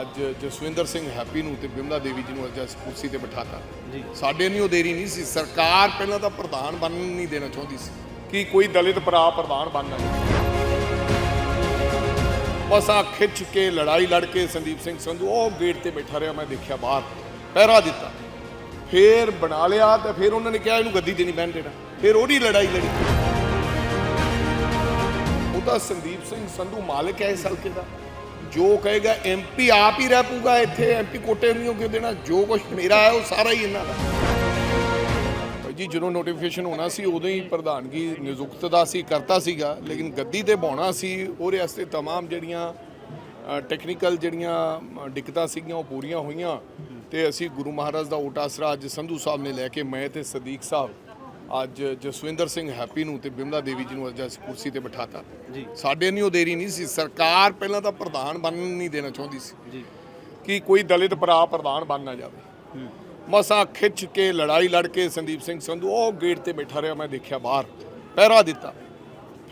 ਅੱਜ ਜਸਵਿੰਦਰ ਸਿੰਘ ਹੈਪੀ ਨੂੰ ਤੇ ਬਿਮਲਾ ਦੇਵੀ ਜੀ ਨੂੰ ਅੱਜ ਇਸ ਕੁਰਸੀ ਤੇ ਬਿਠਾਤਾ। ਜੀ। ਸਾਡੇ ਨਹੀਂ ਉਹ ਦੇਰੀ ਨਹੀਂ ਸੀ। ਸਰਕਾਰ ਪਹਿਲਾਂ ਤਾਂ ਪ੍ਰਧਾਨ ਬਣਨ ਨਹੀਂ ਦੇਣਾ ਚਾਹੁੰਦੀ ਸੀ। ਕਿ ਕੋਈ ਦਲਿਤ ਭਰਾ ਪ੍ਰਧਾਨ ਬਣਨਾ ਬਸ ਆ ਖਿੱਚ ਕੇ ਲੜਾਈ ਲੜ ਕੇ ਸੰਦੀਪ ਸਿੰਘ ਸੰਧੂ ਉਹ ਗੇਟ ਤੇ ਬੈਠਾ ਰਿਹਾ ਮੈਂ ਦੇਖਿਆ ਬਾਹਰ। ਪਹਿਰਾ ਦਿੱਤਾ। ਫੇਰ ਬਣਾ ਲਿਆ ਤੇ ਫਿਰ ਉਹਨਾਂ ਨੇ ਕਿਹਾ ਇਹਨੂੰ ਗੱਦੀ ਤੇ ਨਹੀਂ ਬਹਿਣ ਦੇਣਾ। ਫਿਰ ਉਹਦੀ ਲੜਾਈ ਲੜੀ। ਉਹ ਤਾਂ ਸੰਦੀਪ ਸਿੰਘ ਸੰਧੂ ਮਾਲਕ ਹੈ ਇਸ ਹਲਕੇ ਦਾ। ਜੋ ਕਹੇਗਾ ਐਮਪੀ ਆਪ ਹੀ ਰਹਿ ਪੂਗਾ ਇੱਥੇ ਐਮਪੀ ਕੋਟੇ ਨਹੀਂ ਕਿਉਂ ਦੇਣਾ ਜੋ ਕੁਝ ਮੇਰਾ ਹੈ ਉਹ ਸਾਰਾ ਹੀ ਇਹਨਾਂ ਦਾ ਭਾਈ ਜੀ ਜਦੋਂ ਨੋਟੀਫਿਕੇਸ਼ਨ ਹੋਣਾ ਸੀ ਉਦੋਂ ਹੀ ਪ੍ਰਧਾਨਗੀ ਨਿਯੁਕਤ ਦਾ ਸੀ ਕਰਤਾ ਸੀਗਾ ਲੇਕਿਨ ਗੱਦੀ ਤੇ ਬਾਉਣਾ ਸੀ ਉਹਦੇ ਵਾਸਤੇ तमाम ਜਿਹੜੀਆਂ ਟੈਕਨੀਕਲ ਜਿਹੜੀਆਂ ਅ, ਦਿੱਕਤਾਂ ਸੀਗੀਆਂ ਉਹ ਪੂਰੀਆਂ ਹੋਈਆਂ ਤੇ ਅਸੀਂ ਗੁਰੂ ਮਹਾਰਾਜ ਦਾ ਓਟ ਆਸਰਾ ਅੱਜ ਸੰਧੂ ਸਾਹਿਬ ਨੇ ਲੈ ਕੇ ਮੈਂ ਤੇ ਸਦੀਕ ਸਾਹਿਬ ਅੱਜ ਜਸਵਿੰਦਰ ਸਿੰਘ ਹੈਪੀ ਨੂੰ ਤੇ ਬਿਮਲਾ ਦੇਵੀ ਜੀ ਨੂੰ ਅੱਜ ਇਸ ਕੁਰਸੀ ਤੇ ਬਿਠਾਤਾ। ਜੀ। ਸਾਡੇ ਨਹੀਂ ਉਹ ਦੇਰੀ ਨਹੀਂ ਸੀ। ਸਰਕਾਰ ਪਹਿਲਾਂ ਤਾਂ ਪ੍ਰਧਾਨ ਬਣਨ ਨਹੀਂ ਦੇਣਾ ਚਾਹੁੰਦੀ ਸੀ। ਜੀ। ਕਿ ਕੋਈ ਦਲਿਤ ਭਰਾ ਪ੍ਰਧਾਨ ਬਣ ਨਾ ਜਾਵੇ। ਮਸਾਂ ਖਿੱਚ ਕੇ ਲੜਾਈ ਲੜ ਕੇ ਸੰਦੀਪ ਸਿੰਘ ਸੰਧੂ ਉਹ ਗੇਟ ਤੇ ਬੈਠਾ ਰਿਹਾ ਮੈਂ ਦੇਖਿਆ ਬਾਹਰ। ਪਹਿਰਾ ਦਿੱਤਾ।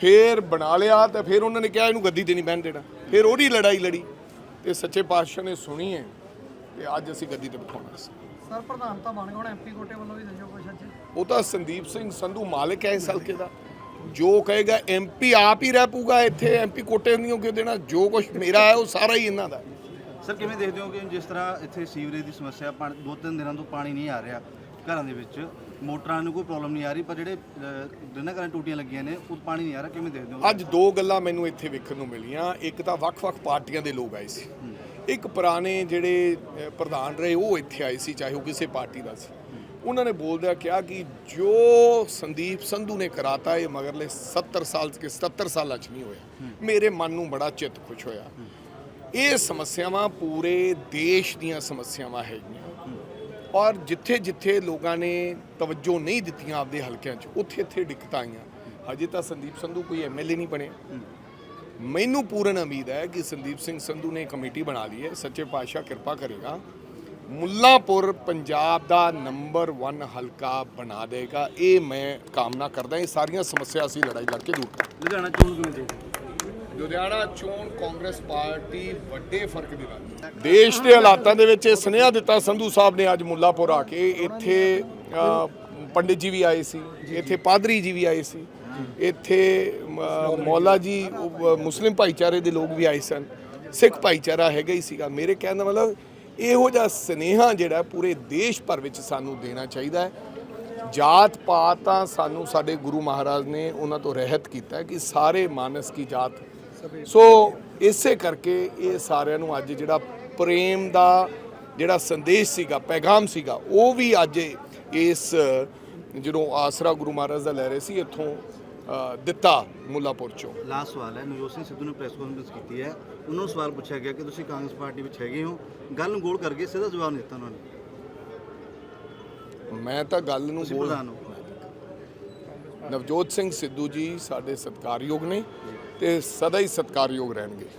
ਫੇਰ ਬਣਾ ਲਿਆ ਤੇ ਫਿਰ ਉਹਨਾਂ ਨੇ ਕਿਹਾ ਇਹਨੂੰ ਗੱਦੀ ਤੇ ਨਹੀਂ ਬਹਿਣ ਦੇਣਾ। ਫਿਰ ਉਹਦੀ ਲੜਾਈ ਲੜੀ। ਤੇ ਸੱਚੇ ਪਾਤਸ਼ਾਹ ਨੇ ਸੁਣੀ ਹੈ। ਤੇ ਅੱਜ ਅਸੀਂ ਗੱਦੀ ਤੇ ਬਿਠਾਉਣਾ ਸੀ। ਸਰ ਪ੍ਰਧਾਨ ਤਾਂ ਬਣ ਗਏ ਹੁਣ ਐਮਪੀ ਕੋਟੇ ਵੱਲੋਂ ਵੀ ਦੱਸਿਓ ਕੁਛ ਅੱਜ। ਉਹ ਤਾਂ ਸੰਦੀਪ ਸਿੰਘ ਸੰਧੂ ਮਾਲਕ ਹੈ ਇਸ ਹਲਕੇ ਦਾ। ਜੋ ਕਹੇਗਾ ਐਮਪੀ ਆਪ ਹੀ ਰਹਿ ਪੂਗਾ ਇੱਥੇ ਐਮਪੀ ਕੋਟੇ ਨਹੀਂ ਕਿਉਂ ਦੇਣਾ ਜੋ ਕੁਝ ਮੇਰਾ ਹੈ ਉਹ ਸਾਰਾ ਹੀ ਇਹਨਾਂ ਦਾ। ਸਰ ਕਿਵੇਂ ਦੇਖਦੇ ਹੋ ਕਿ ਜਿਸ ਤਰ੍ਹਾਂ ਇੱਥੇ ਸੀਵਰੇਜ ਦੀ ਸਮੱਸਿਆ ਪਾਣੀ ਦੋ ਤਿੰਨ ਦਿਨਾਂ ਤੋਂ ਪਾਣੀ ਨਹੀਂ ਆ ਰਿਹਾ ਘਰਾਂ ਦੇ ਵਿੱਚ ਮੋਟਰਾਂ ਨੂੰ ਕੋਈ ਪ੍ਰੋਬਲਮ ਨਹੀਂ ਆ ਰਹੀ ਪਰ ਜਿਹੜੇ ਜਿਨ੍ਹਾਂ ਘਰਾਂ ਟੂਟੀਆਂ ਲੱਗੀਆਂ ਨੇ ਉਹ ਪਾਣੀ ਨਹੀਂ ਆ ਰਿਹਾ ਕਿਵੇਂ ਦੇਖਦੇ ਹੋ? ਅੱਜ ਦੋ ਗੱਲਾਂ ਮੈਨੂੰ ਇੱਥੇ ਵੇਖਣ ਨੂੰ ਮਿਲੀਆਂ। ਇੱਕ ਤਾਂ ਵੱਖ-ਵੱਖ ਪਾਰਟੀਆਂ ਦੇ ਲੋਕ ਆਏ ਸੀ। ਇੱਕ ਪੁਰਾਣੇ ਜਿਹੜੇ ਪ੍ਰਧਾਨ ਰਹੇ, ਉਹ ਇੱਥੇ ਆਏ ਸੀ, ਚਾਹੇ ਉਹ ਕਿਸੇ ਪਾਰਟੀ ਦਾ ਸੀ। ਉਹਨਾਂ ਨੇ ਬੋਲਦਿਆਂ ਕਿਹਾ ਕਿ ਜੋ ਸੰਦੀਪ ਸੰਧੂ ਨੇ ਕਰਾਤਾ, ਇਹ ਮਗਰਲੇ 70 ਸਾਲ ਕੇ 77 ਸਾਲਾਂ 'ਚ ਨਹੀਂ ਹੋਇਆ। ਮੇਰੇ ਮਨ ਨੂੰ ਬੜਾ ਚਿੱਤ ਖੁਸ਼ ਹੋਇਆ। ਇਹ ਸਮੱਸਿਆਵਾਂ ਪੂਰੇ ਦੇਸ਼ ਦੀਆਂ ਸਮੱਸਿਆਵਾਂ ਹੈਗੀਆਂ। ਔਰ ਜਿੱਥੇ ਜਿੱਥੇ ਲੋਕਾਂ ਨੇ ਤਵੱਜੋ ਨਹੀਂ ਦਿੱਤੀਆਂ ਆਪਦੇ ਹਲਕਿਆਂ 'ਚ, ਉੱਥੇ ਇੱਥੇ ਦਿੱਕਤਾਂ ਆਈਆਂ। ਹਜੇ ਤਾਂ ਸੰਦੀਪ ਸੰਧੂ ਕੋਈ ਐਮਐਲਏ ਨਹੀਂ ਬਣਿਆ। ਮੈਨੂੰ ਪੂਰਨ ਉਮੀਦ ਹੈ ਕਿ ਸੰਦੀਪ ਸਿੰਘ ਸੰਧੂ ਨੇ ਕਮੇਟੀ ਬਣਾ ਲਈ ਹੈ। ਸੱਚੇ ਪਾਤਸ਼ਾਹ ਕਿਰਪਾ ਕਰੇਗਾ। ਮੁੱਲਾਂਪੁਰ ਪੰਜਾਬ ਦਾ ਨੰਬਰ 1 ਹਲਕਾ ਬਣਾ ਦੇਗਾ। ਇਹ ਮੈਂ ਕਾਮਨਾ ਕਰਦਾ ਇਹ ਸਾਰੀਆਂ ਸਮੱਸਿਆ ਅਸੀਂ ਲੜਾਈ ਲੜ ਕੇ ਦੂਰ ਕਰਾਂਗੇ। ਲੁਧਿਆਣਾ ਚੋਣ ਹੋ? ਲੁਧਿਆਣਾ ਚੋਣ ਕਾਂਗਰਸ ਪਾਰਟੀ ਵੱਡੇ ਫ਼ਰਕ ਦੇ ਨਾਲ ਦੇਸ਼ ਦੇ ਹਾਲਾਤਾਂ ਦੇ ਵਿੱਚ ਇਹ ਸੁਨੇਹਾ ਦਿੱਤਾ ਸੰਧੂ ਸਾਹਿਬ ਨੇ ਅੱਜ ਮੁੱਲਾਪੁਰ ਆ ਕੇ। ਇੱਥੇ ਪੰਡਿਤ ਜੀ ਵੀ ਆਏ ਸੀ। ਇੱਥੇ ਪਾਦਰੀ ਜੀ ਵੀ ਆਏ ਸੀ। ਇੱਥੇ ਮੌਲਾ ਜੀ ਮੁਸਲਿਮ ਭਾਈਚਾਰੇ ਦੇ ਲੋਕ ਵੀ ਆਏ ਸਨ। ਸਿੱਖ ਭਾਈਚਾਰਾ ਹੈਗਾ ਹੀ ਸੀਗਾ। ਮੇਰੇ ਕਹਿਣ ਦਾ ਮਤਲਬ ਇਹੋ ਜਿਹਾ ਸੁਨੇਹਾ ਜਿਹੜਾ ਪੂਰੇ ਦੇਸ਼ ਭਰ ਵਿੱਚ ਸਾਨੂੰ ਦੇਣਾ ਚਾਹੀਦਾ ਹੈ। ਜਾਤ ਪਾਤ ਤਾਂ ਸਾਨੂੰ ਸਾਡੇ ਗੁਰੂ ਮਹਾਰਾਜ ਨੇ ਉਹਨਾਂ ਤੋਂ ਰਹਿਤ ਕੀਤਾ ਕਿ ਸਾਰੇ ਮਾਨਸ ਕੀ ਜਾਤ। ਸੋ ਇਸੇ ਕਰਕੇ ਇਹ ਸਾਰਿਆਂ ਨੂੰ ਅੱਜ ਜਿਹੜਾ ਪ੍ਰੇਮ ਦਾ ਜਿਹੜਾ ਸੰਦੇਸ਼ ਸੀਗਾ, ਪੈਗਾਮ ਸੀਗਾ, ਉਹ ਵੀ ਅੱਜ ਇਸ ਜਦੋਂ ਆਸਰਾ ਗੁਰੂ ਮਹਾਰਾਜ ਦਾ ਲੈ ਰਹੇ ਸੀ, ਇੱਥੋਂ ਦਿੱਤਾ ਮੁੱਲਾਪੁਰ ਚੋਂ। ਲਾਸਟ ਸਵਾਲ ਹੈ ਨਵਜੋਤ ਸਿੰਘ ਸਿੱਧੂ ਨੇ ਪ੍ਰੈਸ ਕਾਨਫਰੰਸ ਕੀਤੀ ਹੈ। ਉਹਨਾਂ ਨੂੰ ਸਵਾਲ ਪੁੱਛਿਆ ਗਿਆ ਕਿ ਤੁਸੀਂ ਕਾਂਗਰਸ ਪਾਰਟੀ ਵਿੱਚ ਹੈਗੇ ਹੋ। ਗੱਲ ਨੂੰ ਗੋਲ ਕਰਕੇ ਸਿੱਧਾ ਜਵਾਬ ਨਹੀਂ ਦਿੱਤਾ ਉਹਨਾਂ ਨੇ। ਮੈਂ ਤਾਂ ਗੱਲ ਨੂੰ ਹੋ। ਨਵਜੋਤ ਸਿੰਘ ਸਿੱਧੂ ਜੀ ਸਾਡੇ ਸਤਿਕਾਰਯੋਗ ਨੇ ਤੇ ਸਦਾ ਹੀ ਸਤਿਕਾਰਯੋਗ ਰਹਿਣਗੇ।